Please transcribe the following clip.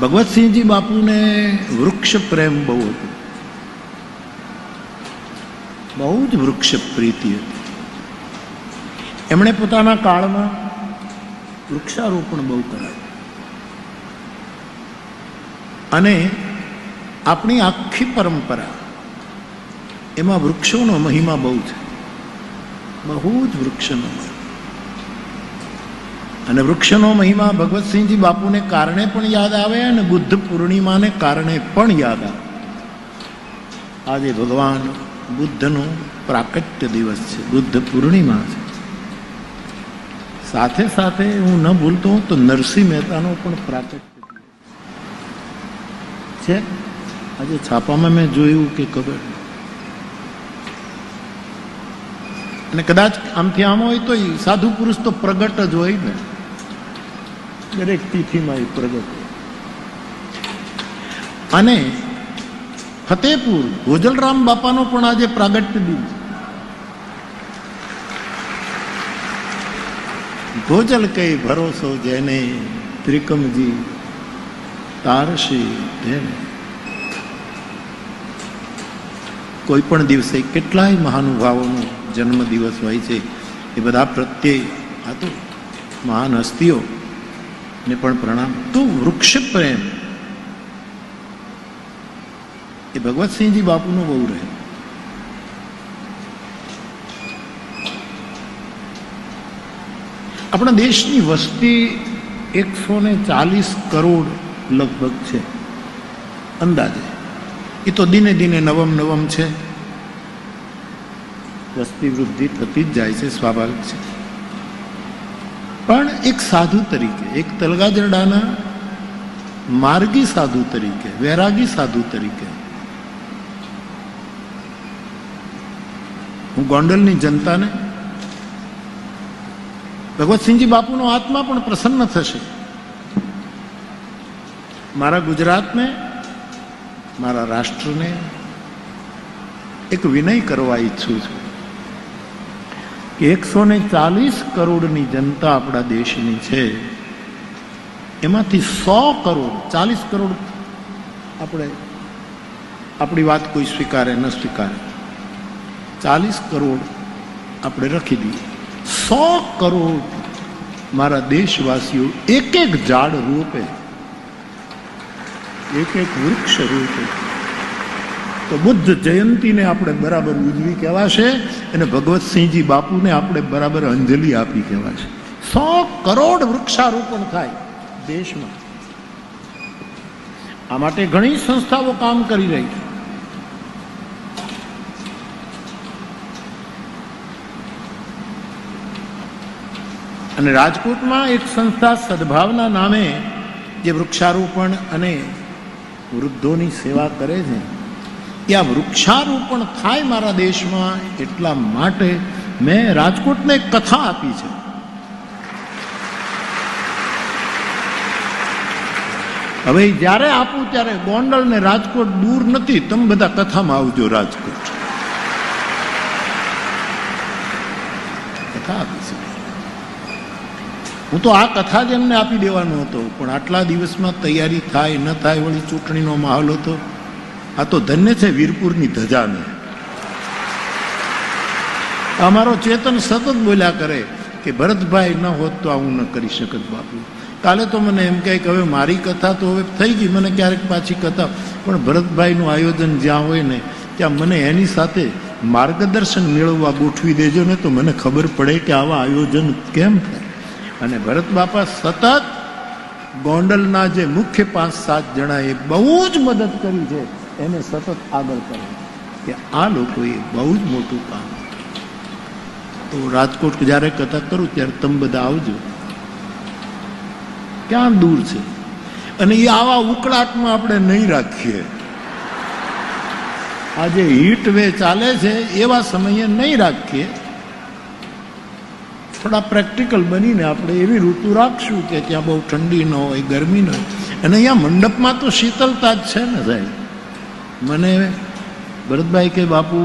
ભગવતસિંહજી બાપુને વૃક્ષ પ્રેમ બહુ હતો. બહુ જ વૃક્ષ પ્રીતિ હતી. એમણે પોતાના કાળમાં વૃક્ષારોપણ બહુ કરાવ્યું અને આપણી આખી પરંપરા એમાં વૃક્ષોનો મહિમા બહુ છે. બહુ જ વૃક્ષનો મહિમા. અને વૃક્ષનો મહિમા ભગવતસિંહજી બાપુને કારણે પણ યાદ આવે અને બુદ્ધ પૂર્ણિમાને કારણે પણ યાદ આવે. આજે ભગવાન બુદ્ધનો પ્રાકટ્ય દિવસ છે, બુદ્ધ પૂર્ણિમા છે. સાથે સાથે હું ન ભૂલતો તો નરસિંહ મહેતાનો પણ પ્રાકટ્ય છે. આજે છાપામાં મેં જોયું કે ખબર અને કદાચ આમથી આમ હોય તો સાધુ પુરુષ તો પ્રગટ જ હોય ને. દરેક તિથિમાં એ પ્રગટ. અને ફતેપુર ગોજલરામ બાપાનો પણ આજે પ્રાગટ્ય દિવસ ગોજલ કઈ ભરોસો જેને, ત્રિકમજી તારશી તેને કોઈ પણ દિવસે કેટલાય મહાનુભાવોનો જન્મ દિવસ હોય છે, એ બધા પ્રત્યે આ તો મહાન હસ્તીઓ ને પણ પ્રણામ. તો વૃક્ષ પ્રેમ. એ ભગવતસિંહજી બાપુનો બહુ રહે. આપણા દેશની વસ્તી એકસો ને ચાલીસ કરોડ લગભગ છે. અંદાજે. એ તો દિને દિને નવમ નવમ છે. વસ્તી વૃદ્ધિ થતી જ જાય છે, સ્વાભાવિક છે. પણ એક સાધુ તરીકે, એક તલગાજરડાના માર્ગી સાધુ તરીકે, વૈરાગી સાધુ તરીકે. હું ગોંડલની જનતાને ભગવતસિંહજી બાપુનો આત્મા પણ પ્રસન્ન થશે. મારા ગુજરાતને, મારા રાષ્ટ્રને એક વિનય કરવા ઈચ્છું છું. કે એકસો ને ચાલીસ કરોડની જનતા આપણા દેશની છે. એમાંથી સો કરોડ, ચાલીસ કરોડ આપણે આપણી વાત કોઈ સ્વીકારે, ન સ્વીકારે. ચાલીસ કરોડ આપણે રખી દઈએ. સો કરોડ મારા દેશવાસીઓ એક એક ઝાડ રોપે. એક એક વૃક્ષ રોપે. તો બુદ્ધ જયંતીને આપણે બરાબર ઉજવી કહેવાશે અને ભગવતસિંહજી બાપુને આપણે બરાબર અંજલિ આપી કહેવાશે. સો કરોડ વૃક્ષારોપણ થાય દેશમાં. આ માટે ઘણી સંસ્થાઓ કામ કરી રહી છે. અને રાજકોટમાં એક સંસ્થા સદભાવના નામે જે વૃક્ષારોપણ અને વૃદ્ધોની સેવા કરે છે આ વૃક્ષારોપણ થાય મારા દેશમાં એટલા માટે મેં રાજકોટને એક કથા આપી છે. હવે જ્યારે આપું ત્યારે ગોંડલ ને રાજકોટ દૂર નથી, તમે બધા કથામાં આવજો રાજકોટ. કથા આપી છે. હું તો આ કથા જ એમને આપી દેવાનો હતો, પણ આટલા દિવસમાં તૈયારી થાય, ન થાય વળી ચૂંટણીનો માહોલ હતો. આ તો ધન્ય છે વીરપુરની ધજાને. અમારો ચેતન સતત બોલ્યા કરે કે ભરતભાઈ ન હોત તો આવું ન કરી શકત બાપુ. કાલે તો મને એમ કહે કે હવે મારી કથા તો હવે થઈ ગઈ, મને ક્યારેક પાછી કથા. પણ ભરતભાઈનું આયોજન જ્યાં હોય ને, ત્યાં મને એની સાથે માર્ગદર્શન મેળવવા ગોઠવી દેજો, ને તો મને ખબર પડે કે આવા આયોજન કેમ થાય. અને ભરત બાપા સતત ગોંડલના જે મુખ્ય પાંચ સાત જણા એ બહુ જ મદદ કરી છે. એને સતત આગળ કરે. કે આ લોકોએ બહુ જ મોટું કામ તો રાજકોટ જ્યારે કથા કરું ત્યારે તમે બધા આવજો. ક્યાં દૂર છે? અને એ આવા ઉકળાટમાં આપણે નહીં રાખીએ. આ જે હીટ વે ચાલે છે, એવા સમયે નહીં રાખીએ. થોડા પ્રેક્ટિકલ બનીને આપણે એવી ઋતુ રાખશું કે ત્યાં બહુ ઠંડી ન હોય, ગરમી ન હોય. અને અહીંયા મંડપમાં તો શીતળતા જ છે ને સાહેબ. મને ભરતભાઈ કે બાપુ